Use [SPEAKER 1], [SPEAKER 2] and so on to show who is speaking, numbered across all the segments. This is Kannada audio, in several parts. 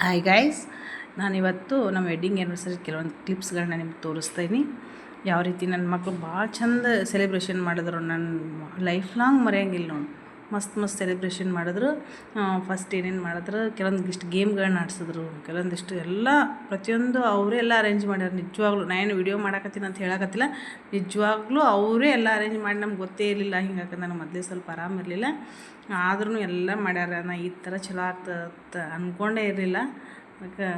[SPEAKER 1] ಹಾಯ್ ಗೈಸ್ ನಾನಿವತ್ತು ನಮ್ಮ ವೆಡ್ಡಿಂಗ್ ಆ್ಯನಿವರ್ಸರಿ ಕೆಲವೊಂದು ಕ್ಲಿಪ್ಸ್ಗಳನ್ನ ನಿಮ್ಗೆ ತೋರಿಸ್ತೀನಿ. ಯಾವ ರೀತಿ ನನ್ನ ಮಕ್ಕಳು ಭಾಳ ಚಂದ ಸೆಲೆಬ್ರೇಷನ್ ಮಾಡಿದ್ರು ನನ್ನ ಲೈಫ್ ಲಾಂಗ್ ಮರೆಯಂಗಿಲ್ಲ ನೋಡಿ. ಮಸ್ತ್ ಮಸ್ತ್ ಸೆಲೆಬ್ರೇಷನ್ ಮಾಡಿದ್ರು. ಫಸ್ಟ್ ಏನೇನು ಮಾಡಿದ್ರು? ಕೆಲವೊಂದಿಷ್ಟು ಗೇಮ್ಗಳನ್ನ ಆಡಿಸಿದ್ರು. ಕೆಲವೊಂದಿಷ್ಟು ಎಲ್ಲ, ಪ್ರತಿಯೊಂದು ಅವರೇ ಎಲ್ಲ ಅರೇಂಜ್ ಮಾಡ್ಯಾರ. ನಿಜವಾಗ್ಲೂ ನಾನು ವಿಡಿಯೋ ಮಾಡಾಕತ್ತೀನಿ ಅಂತ ಹೇಳಕತ್ತಿಲ್ಲ. ನಿಜವಾಗ್ಲೂ ಅವರೇ ಎಲ್ಲ ಅರೇಂಜ್ ಮಾಡಿ ನಮ್ಗೆ ಗೊತ್ತೇ ಇರಲಿಲ್ಲ. ಹಿಂಗಾಕಂದ್ರೆ ನನಗೆ ಮೊದಲೇ ಸ್ವಲ್ಪ ಆರಾಮಿರಲಿಲ್ಲ ಆದ್ರೂ ಎಲ್ಲ ಮಾಡ್ಯಾರ. ನಾ ಈ ಥರ ಚಲೋ ಆಗ್ತದ ಅಂದ್ಕೊಂಡೇ ಇರಲಿಲ್ಲ. ಅದಕ್ಕೆ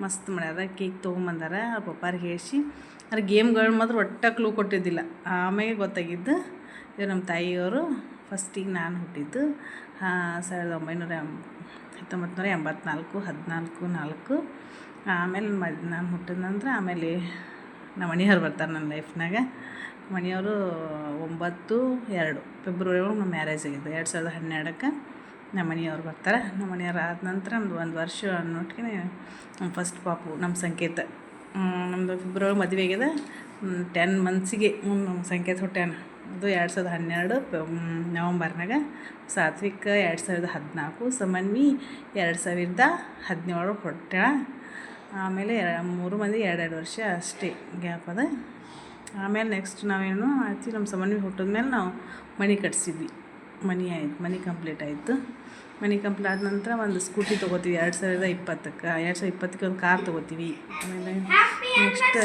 [SPEAKER 1] ಮಸ್ತ್ ಮಾಡ್ಯಾರ. ಕೇಕ್ ತೊಗೊಂಬಂದಾರ ಪಪ್ಪಾರಿಗೆ ಹೇಳಿ ಅದ್ರ ಗೇಮ್ಗಳು ಮಾತ್ರ ಒಟ್ಟ ಕ್ಲೂ ಕೊಟ್ಟಿದ್ದಿಲ್ಲ. ಆಮೇಲೆ ಗೊತ್ತಾಗಿದ್ದು ಇದು ನಮ್ಮ ತಾಯಿಯವರು ಫಸ್ಟಿಗೆ ನಾನು ಹುಟ್ಟಿದ್ದು ಸಾವಿರದ ಒಂಬೈನೂರ ಎಂ ಹತ್ತೊಂಬತ್ತು ನೂರ ಎಂಬತ್ನಾಲ್ಕು, ಹದಿನಾಲ್ಕು, ನಾಲ್ಕು. ಆಮೇಲೆ ಮ, ನಾನು ಹುಟ್ಟಿದ ನಂತರ ಆಮೇಲೆ ನಮ್ಮ ಮನೆಯವ್ರು ಬರ್ತಾರೆ ನನ್ನ ಲೈಫ್ನಾಗ. ಮನೆಯವರು ಒಂಬತ್ತು, ಎರಡು. ಫೆಬ್ರವರಿ ಒಳಗೆ ನಮ್ಮ ಮ್ಯಾರೇಜ್ ಆಗಿದೆ. ಎರಡು ಸಾವಿರದ ಹನ್ನೆರಡಕ್ಕೆ ನಮ್ಮ ಮನೆಯವ್ರು ಬರ್ತಾರೆ. ನಮ್ಮ ಮನೆಯವ್ರು ಆದ ನಂತರ ನಮ್ಮದು ಒಂದು ವರ್ಷ ಅನ್ನೋಟ್ಗೆ ನಮ್ಮ ಫಸ್ಟ್ ಪಾಪು, ನಮ್ಮ ಸಂಕೇತ. ನಮ್ಮದು ಫೆಬ್ರವರಿ ಮದುವೆ ಆಗಿದೆ. ಟೆನ್ ಮಂತ್ಸಿಗೆ ನಮ್ಮ ಸಂಕೇತ ಹುಟ್ಟ್ಯಾನ. ಅದು ಎರಡು ಸಾವಿರದ ಹನ್ನೆರಡು ನವಂಬರ್ನಾಗ ಸಾತ್ವಿಕ ಎರಡು ಸಾವಿರದ ಹದಿನಾಲ್ಕು ಸಮನ್ವಿ ಎರಡು ಸಾವಿರದ ಹದಿನೇಳು ಕೊಟ್ಟ ಆಮೇಲೆ ಮೂರು ಮಂದಿ ಎರಡೆರಡು ವರ್ಷ ಅಷ್ಟೇ ಗ್ಯಾಪ್ ಅದ. ಆಮೇಲೆ ನೆಕ್ಸ್ಟ್ ನಾವೇನು ಆಯ್ತು ನಮ್ಮ ಸಮನ್ವಿ ಹುಟ್ಟಿದ್ಮೇಲೆ ನಾವು ಮನೆ ಕಟ್ಸಿದ್ವಿ. ಮನಿ ಆಯ್ತು ಮನಿ ಕಂಪ್ಲೀಟ್ ಆಯಿತು. ಮನಿ ಕಂಪ್ಲೀಟ್ ಆದ ನಂತರ ಒಂದು ಸ್ಕೂಟಿ ತೊಗೋತೀವಿ ಎರಡು ಸಾವಿರದ ಇಪ್ಪತ್ತಕ್ಕೆ ಎರಡು ಸಾವಿರದ ಇಪ್ಪತ್ತಕ್ಕೆ ಒಂದು ಕಾರ್ ತೊಗೋತೀವಿ. ಆಮೇಲೆ ನೆಕ್ಸ್ಟ್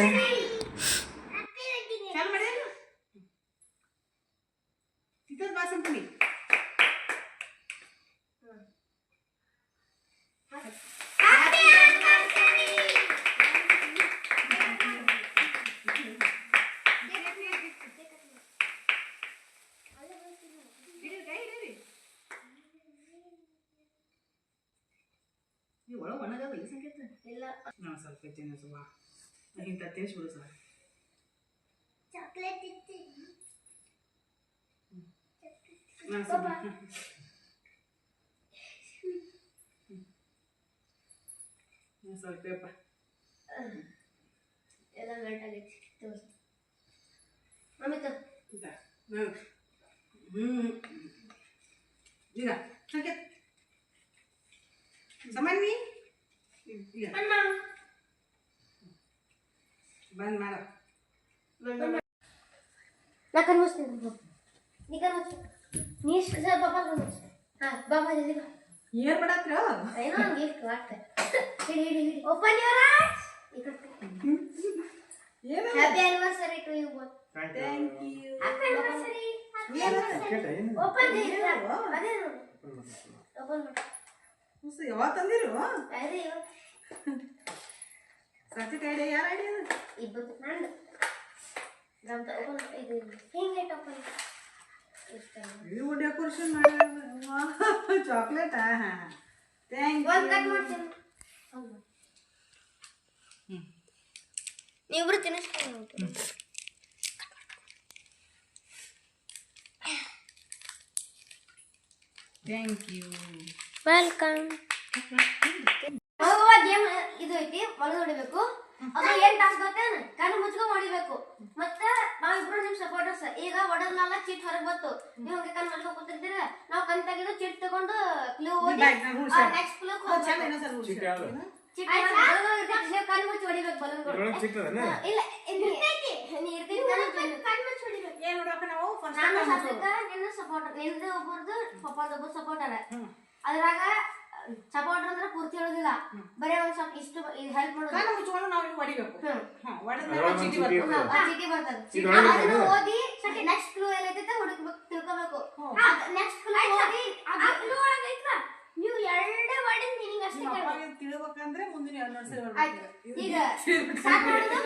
[SPEAKER 1] ನೀವು ಒಳಗೆ ಒಣಗದ ಈ ಸಂಕೇತ
[SPEAKER 2] ಇಲ್ಲ
[SPEAKER 1] ನಾವು ಸ್ವಲ್ಪ ಹೆಚ್ಚಿನ ಸುಬಾ ಇಂಥ ತೇಸ್ಬಿಡು ಸರ್
[SPEAKER 2] ಚಾಕ್ಲೇಟ್ ಇತ್ತು
[SPEAKER 1] ನಾನು ಸ್ವಲ್ಪ ಸ್ವಲ್ಪ ಪೇಪರ್
[SPEAKER 2] ಎಲ್ಲ ಗಂಟಾಗೈತಿ ತೋರ್ಸು ಮಮ್ಮಿ ತೋ
[SPEAKER 1] ಇಂಥ ನಾನು ಹ್ಞೂ ಈಗ ಸಂಕೇತ ಸಮನ್ವಿ ಈಗ
[SPEAKER 2] ಅಣ್ಣ
[SPEAKER 1] ಬಂದ್ ಮಾಡ.
[SPEAKER 2] ನಾ ಕನ್ಮಸ್ತೀನಿ ಬಾಬು ನೀ ಸರ್ ಬಾಬಾ ಹಾಂ ಬಾಬಾ ಜಲ್ದಿ ಬಾ.
[SPEAKER 1] ಏನ್ ಮಾಡತ್ರ?
[SPEAKER 2] ಏನೋ ಹಂಗೆ ಇಟ್ಟು ಮಾಡ್ತೆ ಹಿಡಿ ಹಿಡಿ ಹಿಡಿ ಓಪನ್ ಯುವರ್ ಐಸ್
[SPEAKER 1] ಏನು
[SPEAKER 2] happy anniversary to you both
[SPEAKER 1] thank you
[SPEAKER 2] happy anniversary open ಅದೇ? ಓಪನ್ ಮಾಡಿ
[SPEAKER 1] ಯಾವಾಗ ತಂದಿರು?
[SPEAKER 2] ಅದೇ
[SPEAKER 1] ಸತಿ ಐಡಿಯಾ ಯಾರ ಐಡಿಯಾ
[SPEAKER 2] ಇಬ್ಬರು ನಂದು ನಮ್ದು ಓಪನ್ ಇದು ಹಿಂಗೆ ಓಪನ್
[SPEAKER 1] ಇವು ಡೆಕೋರೇಷನ್ ಮಾಡ್ಯಾರ ಚಾಕ್ಲೇಟ್ ಥ್ಯಾಂಕ್
[SPEAKER 2] ಒಂದು ಕಟ್ ಮಾಡ್ತೀನಿ ನೀವಿಬ್ರು ತಿನ್ನಿಸ್ತೀನಿ
[SPEAKER 1] ಥ್ಯಾಂಕ್ ಯು
[SPEAKER 2] ವೆಲ್ಕಮ್ ಗೇಮ್ ಇದು ಐತಿ ಒಳಗೆ ಹೊಡಿಬೇಕು. ಅದು ಏನ್ ಟಾಸ್ಕ್ ಗೊತ್ತೇನ ಕಣ್ಣು ಮುಚ್ಕೊಂಡ್ ಹೊಡಿಬೇಕು. ಮತ್ತೆ ನಾವಿಬ್ರು ನಿಮ್ ಸಪೋರ್ಟರ್ಸ್ ಈಗ ಹೊಡೆದ್ಮೇಲ ಚೀಟ್ ಹೊರಗ ಬಂತು. ನೀವು ಹಂಗೆ ಕಣ್ಣು ಮುಚ್ಕೊಂಡ್ ಕೂತಿರ್ತೀರ? ನಾವು ಕಣ್ ತೆಗೆದು ಚೀಟ್ ತಗೊಂಡು ಕ್ಲೂ ಓದಿ. Next clue. ಚೀಟ್ ಕಣ್ಣು ಮುಚ್ಚಿ ಹೊಡಿಬೇಕು ಬಲೂನ್ಗಳು ಇಲ್ಲ ನೀ ಇರ್ತೀನಿ ಕಣ್ಣು ಮುಚ್ಚಿ ಹೊಡಿಬೇಕು.
[SPEAKER 1] ಏನ್ ನೋಡಪ್ಪ ನಾವು ಫಸ್ಟ್
[SPEAKER 2] ನಾನು ನಿನ್ನ ಸಪೋರ್ಟರ್ ನಿಂದು ಒಬ್ಬರದು ಪಪ್ಪಾದ ಒಬ್ಬರು ಸಪೋರ್ಟರ್ ಅದ್ರಾಗ ಸಪೋರ್ಟರ್ ಅಂದ್ರೆ ಪೂರ್ತಿ ಹೇಳೋದಿಲ್ಲ. ಬರೀ ಒಂದ್ ಸ್ವಲ್ಪ ಇಷ್ಟು ಹೆಲ್ಪ್ ಮಾಡೋದು.
[SPEAKER 1] ಕಣ್ಣು ಮುಚ್ಕೊಂಡು ನಾವು ಹಿಂಗ್ ಹೊಡಿಬೇಕು.
[SPEAKER 2] ಹ್ಮ್.
[SPEAKER 1] ಹಾ ಚೀಟಿ ಬರ್ತದೆ.
[SPEAKER 2] ಆ ಚೀಟಿ ಬರ್ತದೆ. ಅದನ್ನ ಓದಿ ನೆಕ್ಸ್ಟ್ ಕ್ಲೂ ಏನೈತೆ ಹುಡುಕ್ಬೇಕು ತಿಳ್ಕೊಬೇಕು. ನೆಕ್ಸ್ಟ್ ಕ್ಲೂ ಓದಿ ಆ ಕ್ಲೂ ಒಳಗೆ ಐತ್ರ ನೀವು ಎರಡೇ ಮೀನಿಂಗ್ ಅಷ್ಟೇ
[SPEAKER 1] ತಿಳ್ಬೇಕಂದ್ರೆ ಮುಂದಿನ ಎರಡು.
[SPEAKER 2] ಈಗ ಮಾಡೋದು ಮಾಡೋದು.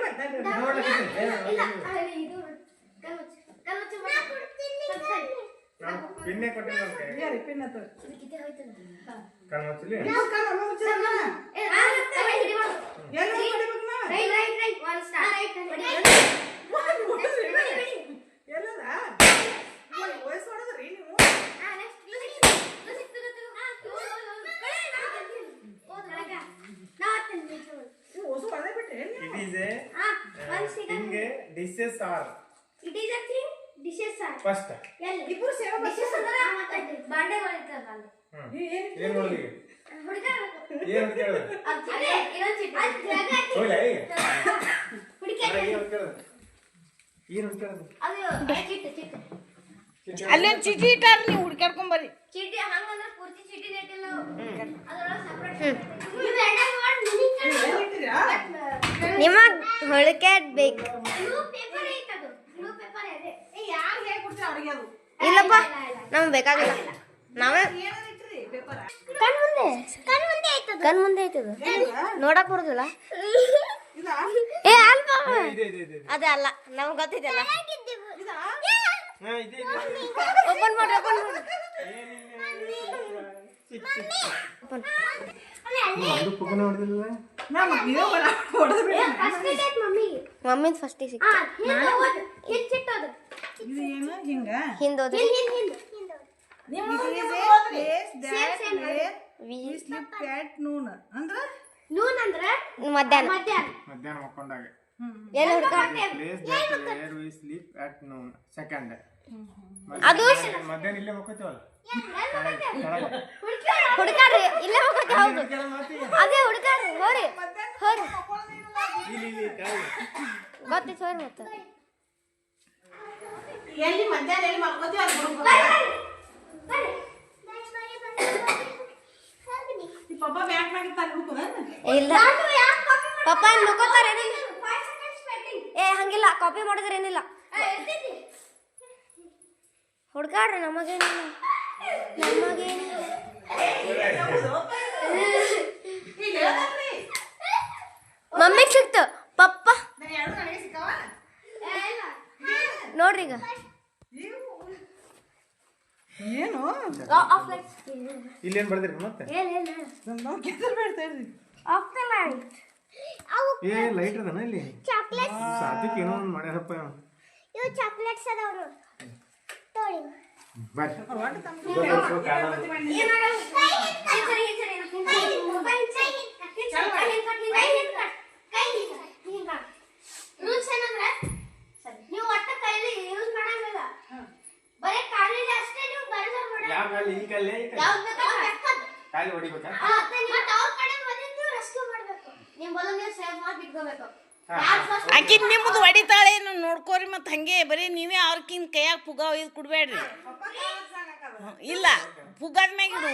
[SPEAKER 3] ಇರುತ್ತೆ
[SPEAKER 2] ಹಾ ಇಲ್ಲ ಅಲ್ಲಿ ಇದು ಕಲ್ಮುಚ್ಚು ಕಲ್ಮುಚ್ಚು
[SPEAKER 3] ನಾವು ಪಿನ್ನೆ ಕೊಟ್ಟಿಲ್ಲ
[SPEAKER 2] ಹಿಡಿ. ಮಾಡು ರೈಟ್ ರೈಟ್ ರೈಟ್ ಸ್ಟಾರ್ ಆ ನಾ ಒನ್ ಅಂದ್ರೆ ಬಾಂಡೆಗಳು ಇರ್ತಲ್ಲ ಅಲ್ಲಿ
[SPEAKER 3] ಹ್ಮ್. ಏನ್ ನೋಡಿದ್ರಿ
[SPEAKER 4] ಅಲ್ಲೊಂದು ಚೀಟಿ ಇಟ್ಟಾರ ನೀವು? ಬರ್ರಿ.
[SPEAKER 2] ಚೀಟಿ ಹಂಗಂದ್ರೆ ಪೂರ್ತಿ ಚೀಟಿ ನೆಟ್ಟಿಲ್ಲ.
[SPEAKER 5] ನಿಮಗ್
[SPEAKER 4] ಯಾರು ಹೇಳ್ಕೊಡ್ತೀರ ಅವ್ರಿಗೆ ಅದು?
[SPEAKER 5] ಇಲ್ಲಪ್ಪ ನಮ್ಗೆ ಬೇಕಾಗಿಲ್ಲ. ನಾವೇ
[SPEAKER 4] ಏನಾರ ಇಟ್ರಿ ಪೇಪರ
[SPEAKER 5] ಕಣ್ ಮುಂದೆ. ಕಣ್ ಮುಂದೆ ಐತದ ಕಣ್ ಮುಂದೆ ಐತದ ನೋಡಕ್ ಬರುದಿಲ್ಲ.
[SPEAKER 4] ಇದಾ
[SPEAKER 5] ಏ ಅಲ್ಪ
[SPEAKER 3] ಇದೆ ಇದೆ ಇದೆ
[SPEAKER 5] ಅದೇ ಅಲ್ಲ ನಮ್ಗೆ ಗೊತ್ತಿದೆಲ್ಲ
[SPEAKER 4] ಇದಾ
[SPEAKER 3] ಹಾ ಇದೆ ಇದೆ.
[SPEAKER 5] ಓಪನ್ ಮಾಡಿ ಓಪನ್ ಮಾಡ್ರಿ. ಓಪನ್.
[SPEAKER 3] ಒಂದು ಪುಕ್ಕನ ಹೊಡೆದಿಲ್ಲ
[SPEAKER 4] ನಾ ಮತ್ತೆ ನೀವೇ ಬಿಡಿ.
[SPEAKER 2] ಫಸ್ಟ್ ಐತ್ ಮಮ್ಮಿಗೆ
[SPEAKER 5] ಮಮ್ಮಿದ್ ಫಸ್ಟಿಗೆ
[SPEAKER 2] ಹಾ
[SPEAKER 5] ಸಿಕ್ತು. ಮಧ್ಯಾಹ್ನ.
[SPEAKER 2] ಮಧ್ಯಾಹ್ನ.
[SPEAKER 3] ಮಕ್ಕೊಂಡಾಗ.
[SPEAKER 5] ಎಲ್ಲಿ ಹುಡುಕ
[SPEAKER 3] ಸ್ಲೀಪ್ ಅಟ್ ನೂನ್ ಸೆಕೆಂಡ್
[SPEAKER 5] ಅದು
[SPEAKER 3] ಮಧ್ಯಾಹ್ನ ಇಲ್ಲೇ
[SPEAKER 5] ಹುಡ್ಕಾಡ್ರಿ ಇಲ್ಲೇ ಹೋಗಕ್ಕೆ ಹೌದು. ಅದೇ ಹುಡ್ಕಾಡ್ರಿ ಹೋರಿ. ಹೋರಿ. ಮತ್ತೆ
[SPEAKER 4] ಎಲ್ಲಿ ಮಧ್ಯಾಹ್ನ ಎಲ್ಲಿ ಮಲ್ಕೋತೀವಿ ಅಲ್ಲಿ ಹುಡುಗ ಈ ಪಪ್ಪ ಬ್ಯಾಂಕ್ ಮ್ಯಾಗ ತಂದು ಹುಡುಕುದ
[SPEAKER 5] ಇಲ್ಲ. ಪಪ್ಪ ಏನ್ ಏನಿಲ್ಲ ಏ ಹಂಗಿಲ್ಲ. ಕಾಪಿ ಮಾಡಿದ್ರೆ ಏನಿಲ್ಲ ಹುಡ್ಕಾಡ್ರಿ ನಮಗೇನು ನಮಗೇನಿಲ್ಲ. ಮಮ್ಮಿ ಸಿಕ್ತು. ಪಪ್ಪ. ನೋಡ್ರಿ ಈಗ.
[SPEAKER 4] ಏನು?
[SPEAKER 3] ಇಲ್ಲೇನ್ ಬರ್ದಿರಿ ಮತ್ತೆ?
[SPEAKER 4] ನಾವು ಕೆಸರು ಬೇಡ್ತಾ ಇದ್ರಿ
[SPEAKER 3] ಏ ಲೈಟ್ ಅದನ ಇಲ್ಲಿ? ಸಾತ್ವಿಕ್ ಏನೋ ಒಂದು ಮಾಡ್ಯಾರಪ್ಪ ಇವ.
[SPEAKER 5] ಚಾಕ್ಲೇಟ್ಸ್
[SPEAKER 3] ಸ್ವಲ್ಪ ಕಾಲ
[SPEAKER 2] ನೀವು ನೀವು
[SPEAKER 3] ಹೊಡಿಬೇಕಾ
[SPEAKER 2] ಮತ್ತೆ ಅವ್ರ ಕಡೆ ಬಂದಿದ್ದು ನೀವು ರೆಸ್ಕ್ಯೂ ಮಾಡ್ಬೇಕು. ನೀವು ಬಲ ನೀವು ಸೇವ್ ಮಾಡಿ ಇಟ್ಕೋಬೇಕು. ಯಾರು
[SPEAKER 4] ನಿಮ್ದು ಹೊಡಿತಾಳೇನು ನೋಡ್ಕೋರಿ ಮತ್ತೆ ಹಂಗೆ ಬರೀ ನೀವೇ ಅವ್ರಕಿನ್ ಕೈಯಾಗ ಪುಗ ಒಯ್ದು ಕೊಡ್ಬೇಡ್ರಿ. ಇಲ್ಲ ಪುಗಾದ ಮ್ಯಾಗ ಇಡು.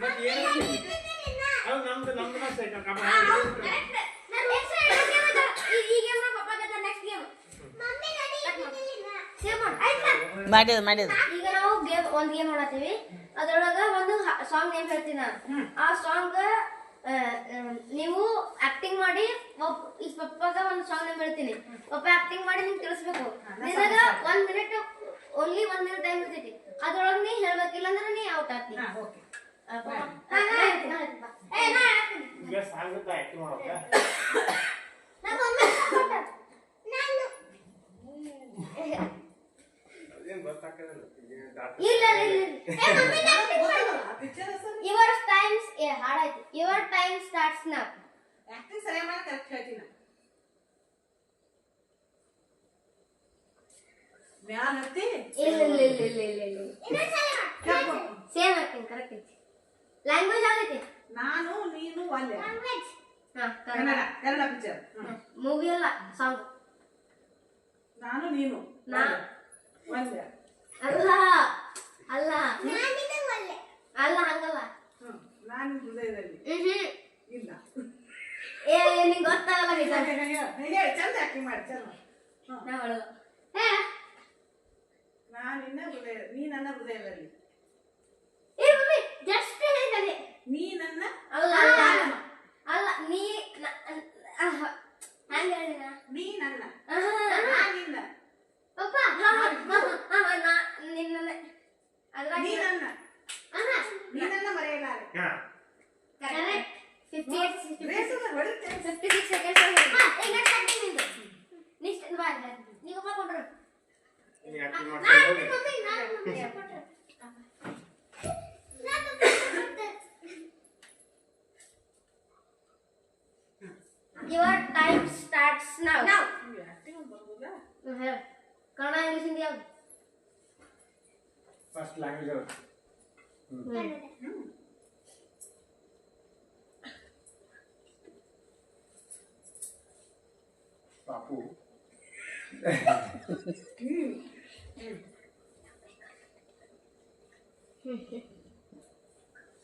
[SPEAKER 3] ಮತ್ತೆ ಏನು ಅದು ನಮ್ದು ನಮ್ದು ಮತ್ತೆ ಐತೆ ಕಬ್ಬ.
[SPEAKER 2] ಆ, ಹೌದು, correct. ನಾನ್ next ಇನ್ನೊಂದ್ game ಇದೆ. ಈ- ಈ game ನ ಪಪ್ಪ ಜೊತೆ next game. Save ಮಾಡು. ಆಯ್ತಾ?
[SPEAKER 4] ಮಾಡಿದ ಮಾಡಿದ
[SPEAKER 2] ಈಗ ನಾವು ಗೇಮ್ ಒಂದ್ ಗೇಮ್ ಮಾಡತ್ತೀವಿ ಅದ್ರೊಳಗ ಒಂದು ಸಾಂಗ್ ನೇಮ್ ಹೇಳ್ತೀನಿ ನಾನು ಆ ಸಾಂಗ್ ನೀವು ಆಕ್ಟಿಂಗ್ ಮಾಡಿ ಈ ಪಪ್ಪಾಗ ಒಂದು ಸಾಂಗ್ ನೇಮ್ ಹೇಳ್ತೀನಿ ಪಪ್ಪ ಆಕ್ಟಿಂಗ್ ಮಾಡಿ ನಿಮ್ಗೆ ತಿಳಿಸ್ಬೇಕು ನಿನಗ ಒಂದ್ ಮಿನಿಟ್ ಓನ್ಲಿ ಒಂದ್ ಮಿನಿಟ್ ಟೈಮ್ ಇರ್ತೈತಿ ಅದ್ರೊಳಗೆ ನೀ ಹೇಳ್ಬೇಕಿಲ್ಲ ಅಂದ್ರೆ ನೀ ಔಟ್ ಆಗ್ತಿ
[SPEAKER 4] ಓಕೆ
[SPEAKER 2] ಆ, ಪಪ್ಪ. ನಾ- ನಾ ಹೇಳ್ತೀನಿ, ನಾ ಹೇಳ್ತೀನಿ, ಬಾ. ಏ, ನಾ ಹೇಳ್ತೀನಿ.
[SPEAKER 3] ಈಗ ಸಾಂಗತ್ತ ಆಕ್ಟಿಂಗ್ ಮಾಡೋಕ
[SPEAKER 2] ನಂಗ್ ಒಂದ್ minute support. ನಾನು
[SPEAKER 3] ಅದೇನ್ ಗೊತ್ತಾಗ್ತದಲ್ಲ ಈಗ ಡಾಕ್ಟರ್
[SPEAKER 2] ಇಲ್ಲ ಇಲ್ಲ ಇಲ್ಲ ಏ, ಮಮ್ಮಿ, ನಾ acting ಮಾಡು.
[SPEAKER 4] ಪಿಕ್ಚರ್ ಹೆಸರು
[SPEAKER 2] ಯುವರ್ ಟೈಮ್ಸ್ ಏ ಹಾಡಾಯ್ತು ಯುವರ್ ಟೈಮ್ ಸ್ಟಾರ್ಟ್ಸ್ ನಾ
[SPEAKER 4] ಆಕ್ಟಿಂಗ್ ಸರಿಯಾಗಿ ಮಾಡಿ ಕರೆಕ್ಟ್ ಹೇಳ್ತೀನಿ ಮ್ಯಾಲ ಹತ್ತಿ
[SPEAKER 2] ಇಲ್ಲ ಇಲ್ಲ ಇಲ್ಲ ಇಲ್ಲ ಇಲ್ಲ ಇಲ್ಲ ಸೇಮ್ ಆಗ್ತೀನಿ ಕರೆಕ್ಟ್ ಐತಿ ಲ್ಯಾಂಗ್ವೇಜ್ ಆಗೈತಿ
[SPEAKER 4] ನಾನು ನೀನು ಒಲ್ಲೆ
[SPEAKER 2] ಹಾ
[SPEAKER 4] ಕನ್ನಡ. ಕನ್ನಡ. ಪಿಕ್ಚರ್
[SPEAKER 2] ಮೂವಿ ಅಲ್ಲ ಸಾಂಗ್
[SPEAKER 4] ನಾನು ನೀನು.
[SPEAKER 2] ನಾ.
[SPEAKER 4] ಒಲ್ಲೆ
[SPEAKER 2] ಅಲ್ಲ. ಅಲ್ಲ ಅಲ್ಲ. ಹಂಗಲ್ಲ.
[SPEAKER 4] ನಾನು ಹೃದಯದಲ್ಲಿ. ಇಲ್ಲ.
[SPEAKER 2] ಏ ನಿಂಗೆ ಗೊತ್ತಾಗಲ್ಲ ನಿಜ
[SPEAKER 4] ಹೇಳಿ ಚಂದ ಆಕ್ಟಿಂಗ್ ಮಾಡಿ ಚಂದ
[SPEAKER 2] ನಾ ಒಳಗ ಏ.
[SPEAKER 4] ನಾನು ನಿನ್ನ ಹೃದಯ ನೀ ನನ್ನ ಹೃದಯದಲ್ಲಿ.
[SPEAKER 2] ಏ ಮಮ್ಮಿ ಜಸ್ಟ್ ಹೇಳಿದಾನೆ
[SPEAKER 4] ನೀ ನನ್ನ
[SPEAKER 2] ಅಲ್ಲ ಅಲ್ಲ ನೀ ಹಂಗ ಹೇಳಿದ
[SPEAKER 4] ನೀ ನನ್ನ
[SPEAKER 2] ನಾನಿಂದ ಪಪ್ಪ ನಿನ್ನ ಅದ್ರ
[SPEAKER 3] ನೀ
[SPEAKER 2] ನನ್ನ ನೀ ನನ್ನ ಮರೆಯಲಾರೆ
[SPEAKER 3] ಕರೆಕ್ಟ್ 58 56 ಸೆಕೆಂಡ್ಸ್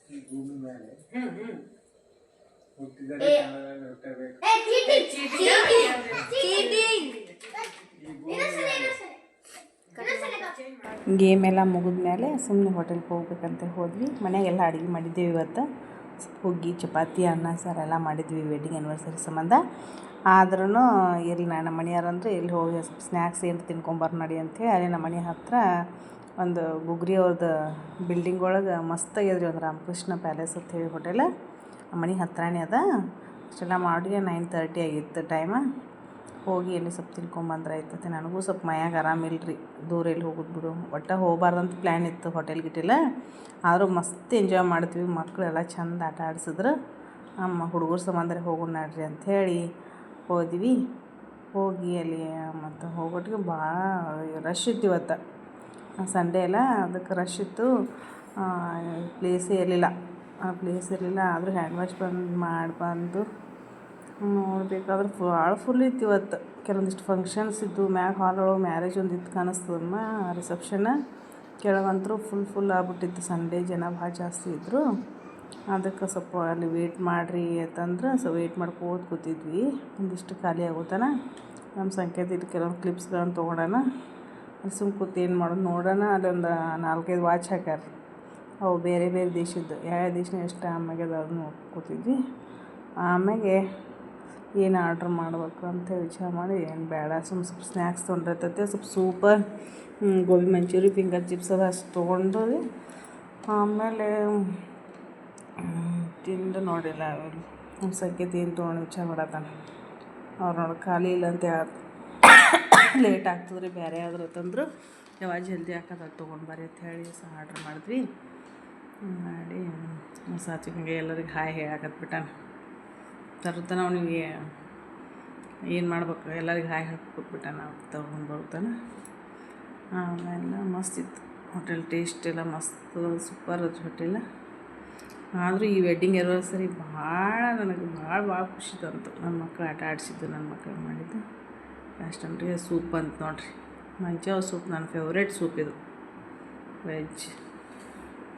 [SPEAKER 3] ಈ ಭೂಮಿ ಮೇಲೆ
[SPEAKER 1] ಹ್ಮ್ ಹ್ಮ್
[SPEAKER 3] ಹುಟ್ಟಿದರೆ
[SPEAKER 2] ಏ.
[SPEAKER 3] ಕನ್ನಡದಲ್ಲಿ ಹುಟ್ಟಬೇಕು
[SPEAKER 2] ಏ ಚೀಟಿಂಗ್ ಚೀಟಿಂಗ್ ಚೀಟಿಂಗ್
[SPEAKER 3] ಈ ಭೂಮಿ
[SPEAKER 2] ಇನ್ನೊಂದ್ಸಲ
[SPEAKER 3] ಮೇಲೆ
[SPEAKER 2] ಇನ್ನೊಂದ್ಸಲ ಇನ್ನೊಂದ್ಸಲ
[SPEAKER 1] ಗೇಮ್ ಎಲ್ಲ ಮುಗಿದ್ಮೇಲೆ ಸುಮ್ಮನೆ ಹೋಟೆಲ್ಗೆ ಹೋಗ್ಬೇಕಂತ ಹೋದ್ವಿ ಮನೆಯಾಗೆಲ್ಲ ಅಡುಗೆ ಮಾಡಿದ್ದೇವೆ ಇವತ್ತು ಸ್ವಲ್ಪ ಹುಗ್ಗಿ ಚಪಾತಿ, ಅನ್ನ, ಸಾರು ಎಲ್ಲ ಮಾಡಿದ್ವಿ ವೆಡ್ಡಿಂಗ್ ಆ್ಯನಿವರ್ಸರಿ ಸಂಬಂಧ. ಆದ್ರೂ ಇಲ್ಲಿ ನಮ್ಮ ಮನೆಯವ್ರು ಅಂದ್ರೆ ಇಲ್ಲಿ ಹೋಗಿ ಸ್ನ್ಯಾಕ್ಸ್ ಏನು ತಿನ್ಕೊಂಬರ್ ನಡಿ ಅಂಥೇಳಿ ಅಲ್ಲಿ ನಮ್ಮ ಮನೆ ಹತ್ತಿರ ಒಂದು ಗುಗ್ರಿ ಅವ್ರದ್ದು ಬಿಲ್ಡಿಂಗ್ ಒಳಗೆ ಮಸ್ತ್ ಆಗ್ಯದ್ರಿ ಒಂದು ರಾಮಕೃಷ್ಣ ಪ್ಯಾಲೇಸ್ ಅಂತ ಹೇಳಿ ಹೋಟೆಲ್ ಮನೆ ಹತ್ರನೇ ಅದ. ಅಷ್ಟೆಲ್ಲ ಮಾಡಿ ನೈನ್ ತರ್ಟಿ ಆಗಿತ್ತು ಟೈಮ ಹೋಗಿ ಎಲ್ಲಿ ಸ್ವಲ್ಪ ತಿಳ್ಕೊಂಬಂದ್ರೆ ಆಯ್ತತೆ? ನನಗೂ ಸ್ವಲ್ಪ ಮೈಯಾಗ ಆರಾಮಿಲ್ರಿ ದೂರ ಎಲ್ಲಿ ಹೋಗೋದು ಬಿಡು. ಒಟ್ಟು ಹೋಗ್ಬಾರ್ದಂತ ಪ್ಲ್ಯಾನ್ ಇತ್ತು ಹೋಟೆಲ್ ಗಿಟೆಲ್ಲ ಆದರೂ ಮಸ್ತ್ ಎಂಜಾಯ್ ಮಾಡ್ತೀವಿ. ಮಕ್ಕಳೆಲ್ಲ ಚಂದ ಆಟ ಆಡಿಸಿದ್ರು. ಅಮ್ಮ ಹುಡುಗರು ಸಂಬಂಧ ಹೋಗೋಣ ನಡ್ರಿ ಅಂಥೇಳಿ ಹೋದ್ವಿ. ಹೋಗಿ ಅಲ್ಲಿ, ಮತ್ತು ಹೋಗೋಟ್ಗೆ ಭಾಳ ರಶ್ ಇತ್ತು ಇವತ್ತು. ಸಂಡೇ ಎಲ್ಲ ಅದಕ್ಕೆ ರಶ್ ಇತ್ತು. ಪ್ಲೇಸೇ ಇರಲಿಲ್ಲ. ಆ ಪ್ಲೇಸ್ ಇರಲಿಲ್ಲ. ಆದರೂ ಹ್ಯಾಂಡ್ ವಾಶ್ ಬಂದು ಮಾಡಿ ಬಂದು ನೋಡ್ಬೇಕಾದ್ರೆ ಭಾಳ ಫುಲ್ ಇತ್ತು ಇವತ್ತು. ಕೆಲವೊಂದಿಷ್ಟು ಫಂಕ್ಷನ್ಸ್ ಇದ್ದು, ಮ್ಯಾಗ ಹಾಲ್ ಒಳಗೆ ಮ್ಯಾರೇಜ್ ಒಂದು ಇತ್ತು ಕಾಣಿಸ್ತದಮ್ಮ ರಿಸೆಪ್ಷನ್ ಕೆಳಗಂತರೂ ಫುಲ್ ಫುಲ್ ಆಗ್ಬಿಟ್ಟಿತ್ತು. ಸಂಡೇ ಜನ ಭಾಳ ಜಾಸ್ತಿ ಇದ್ದರು ಅದಕ್ಕೆ ಸ್ವಲ್ಪ ಅಲ್ಲಿ ವೇಟ್ ಮಾಡಿರಿ ಅಂತಂದ್ರೆ ಸೊ ವೇಟ್ ಮಾಡ್ಕೋತ ಕೂತಿದ್ವಿ. ಒಂದಿಷ್ಟು ಖಾಲಿ ಆಗೋತನ ನಮ್ಮ ಸಂಕೇತ ಇಟ್ಟು ಕೆಲವೊಂದು ಕ್ಲಿಪ್ಸ್ಗಳನ್ನು ತೊಗೊಳೋಣ ಸುಮ್ಮ ಕೂತು ಏನು ಮಾಡೋದು ನೋಡೋಣ. ಅಲ್ಲೊಂದು ನಾಲ್ಕೈದು ವಾಚ್ ಹಾಕ್ಯಾರ. ಅವು ಬೇರೆ ಬೇರೆ ದೇಶದ್ದು. ಯಾವ ದೇಶನ ಎಷ್ಟು ಆಮ್ಯಾಗೆ ಅದು ನೋಡ್ಕೊತಿದ್ವಿ ಆಮ್ಯಾಗೆ ಏನು ಆರ್ಡ್ರ್ ಮಾಡ್ಬೇಕು ಅಂತ ವಿಚಾರ ಮಾಡಿ, ಏನು ಬೇಡ ಸುಮ್ಮ ಸ್ವಲ್ಪ ಸ್ನ್ಯಾಕ್ಸ್ ತೊಗೊಂಡಿರ್ತೈತೆ ಸ್ವಲ್ಪ soup gobi manchurian finger chips ಅದು ಅಷ್ಟು ತೊಗೊಂಡು ಆಮೇಲೆ ತಿಂದು ನೋಡಿಲ್ಲ ಸಂಕೇತ ಏನು ತೊಗೊಂಡು ವಿಚಾರ ಮಾಡತ್ತಾನೆ. ಅವ್ರು ನೋಡಿ ಖಾಲಿ ಇಲ್ಲ ಅಂತ ಲೇಟ್ ಆಗ್ತದ್ರಿ ಬೇರೆ ಯಾವ್ದಾರು ತಂದ್ರು, ಯಾವಾಗ ಜಲ್ದಿ ಹಾಕೋದು ತೊಗೊಂಡು ಬರ್ರಿ ಅಂತ ಹೇಳಿ ಸಹ ಆರ್ಡ್ರ್ ಮಾಡಿದ್ವಿ. ಮಾಡಿ ಸಾತ್ವಿಕಂಗೆ ಎಲ್ಲರಿಗೆ ಹಾಯ್ ಹೇಳಕತ್ಬಿಟ್ಟಾನ. ತರ್ತಾನ ಅವನಿಗೆ. ಏನು ಮಾಡ್ಬೇಕು? ಎಲ್ಲರಿಗೆ ಹಾಯ್ ಹಾಕಿ ನಾವು ತಗೊಂಡು ಬರ್ತಾನೆ ಆಮೇಲೆ ಮಸ್ತ್ ಇತ್ತು. ಹೋಟೆಲ್ ಟೇಸ್ಟ್ ಎಲ್ಲ ಮಸ್ತ್, ಸೂಪರ್ ಅದು ಹೋಟೆಲ್. ಆದರೂ ಈ ವೆಡ್ಡಿಂಗ್ ಆ್ಯನಿವರ್ಸರಿ ಭಾಳ ನನಗೆ ಭಾಳ ಭಾಳ ಖುಷಿ ತಂತು. ನನ್ನ ಮಕ್ಕಳು ಆಟ ಆಡಿಸಿದ್ದು ನನ್ನ ಮಕ್ಕಳು ಮಾಡಿದ್ದು. ಅಷ್ಟಂದ್ರೆ ಸೂಪ್ ಅಂತ ನೋಡ್ರಿ. ಮಂಚಾವ್ ಸೂಪ್ ನನ್ನ ಫೇವ್ರೇಟ್ ಸೂಪ್ ಇದು. ವೆಜ್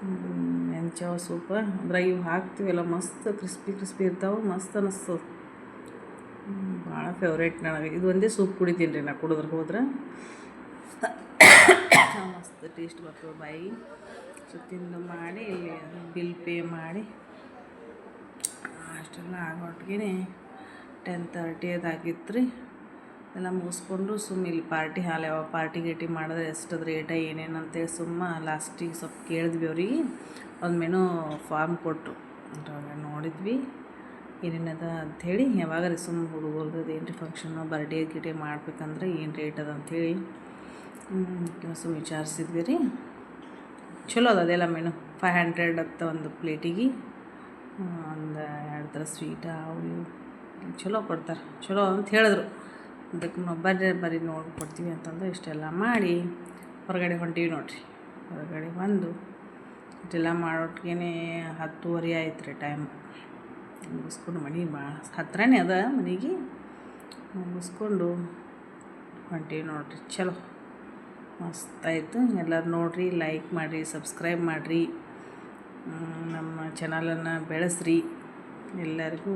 [SPEAKER 1] ಮೆಂಚಾವ ಸೂಪ ಅದ್ರಾಗ ಇವು ಹಾಕ್ತೀವಲ್ಲ, ಮಸ್ತ್ ಕ್ರಿಸ್ಪಿ ಕ್ರಿಸ್ಪಿ ಇರ್ತಾವೆ, ಮಸ್ತ್ ಅನ್ನಿಸ್ತದೆ ಭಾಳ ಫೇವ್ರೇಟ್ ನನಗೆ. ಇದು ಒಂದೇ ಸೂಪ್ ಕುಡಿತೀನಿ ರೀ ನಾ ಕುಡಿದ್ರೆ ಹೋದ್ರೆ. ಮಸ್ತ್ ಟೇಸ್ಟ್ ಬರ್ತದೆ ಬಾಯಿ. ಸೊ, ತಿಂದು ಮಾಡಿ, ಇಲ್ಲಿ ಬಿಲ್ ಪೇ ಮಾಡಿ. ಅಷ್ಟೆಲ್ಲ ಆಗೋಟ್ಗೆ ಟೆನ್ ತರ್ಟಿ ಅದಾಗಿತ್ತು ರೀ ಎಲ್ಲ ಮುಗಿಸ್ಕೊಂಡು ಸುಮ್ಮ ಇಲ್ಲಿ ಪಾರ್ಟಿ ಹಾಲ್ ಯಾವ ಪಾರ್ಟಿ ಗೀಟಿ ಮಾಡಿದ್ರೆ ಎಷ್ಟದ ರೇಟ ಏನೇನು ಅಂತೇಳಿ ಸುಮ್ಮ ಲಾಸ್ಟಿಗೆ ಸ್ವಲ್ಪ ಕೇಳಿದ್ವಿ ಅವ್ರಿಗೆ. ಒಂದು ಮೆನು ಫಾರ್ಮ್ ಕೊಟ್ಟರು ಅದ್ರಾಗ ನೋಡಿದ್ವಿ. ಏನೇನದ ಅಂಥೇಳಿ ಯಾವಾಗ ರೀ ಸುಮ್ಮ ಹುಡುಗರ್ದು ಏನು ರೀ ಫಂಕ್ಷನು ಬರ್ಡೇ ಗಿಡೇ ಮಾಡ್ಬೇಕಂದ್ರೆ ಏನು ರೇಟ್ ಅದ ಅಂಥೇಳಿ ಸುಮ್ಮ ವಿಚಾರಿಸಿದ್ವಿ ರೀ. ಚಲೋ ಅದ ಅದೆಲ್ಲ ಮೆನು ಫೈವ್ ಹಂಡ್ರೆಡ್ ಅಂತ ಒಂದು ಪ್ಲೇಟಿಗೆ ಒಂದು ಎರಡು ಥರ ಸ್ವೀಟ ಅವು ಚಲೋ ಕೊಡ್ತಾರೆ. ಚಲೋ ಅಂತ ಹೇಳಿದ್ರು. ಅದಕ್ಕೆ ಬರ್ರಿ ಬರ್ರಿ ನೋಡಿ ಕೊಡ್ತೀವಿ ಅಂತಂದ್ರೆ ಇಷ್ಟೆಲ್ಲ ಮಾಡಿ ಹೊರಗಡೆ ಹೊಂಟೀವಿ ನೋಡಿರಿ. ಹೊರಗಡೆ ಬಂದು ಇಷ್ಟೆಲ್ಲ ಮಾಡೋಟ್ಗೇ ಹತ್ತುವರೆ ಆಯ್ತು ರೀ ಟೈಮ್ ಮುಗಿಸ್ಕೊಂಡು ಮನೆ ಭಾಳ ಹತ್ತಿರನೇ ಅದ ಮನೆಗೆ. ಮುಗಿಸ್ಕೊಂಡು ಹೊಂಟೀವಿ ನೋಡಿರಿ. ಚಲೋ, ಮಸ್ತಾಯಿತು. ಎಲ್ಲರೂ ನೋಡಿರಿ ಲೈಕ್ ಮಾಡಿರಿ ಸಬ್ಸ್ಕ್ರೈಬ್ ಮಾಡಿರಿ. ನಮ್ಮ ಚಾನಲನ್ನು ಬೆಳೆಸ್ರಿ. ಎಲ್ಲರಿಗೂ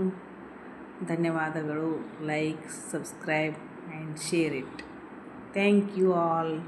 [SPEAKER 1] ಧನ್ಯವಾದಗಳು. Like subscribe share it. Thank you all.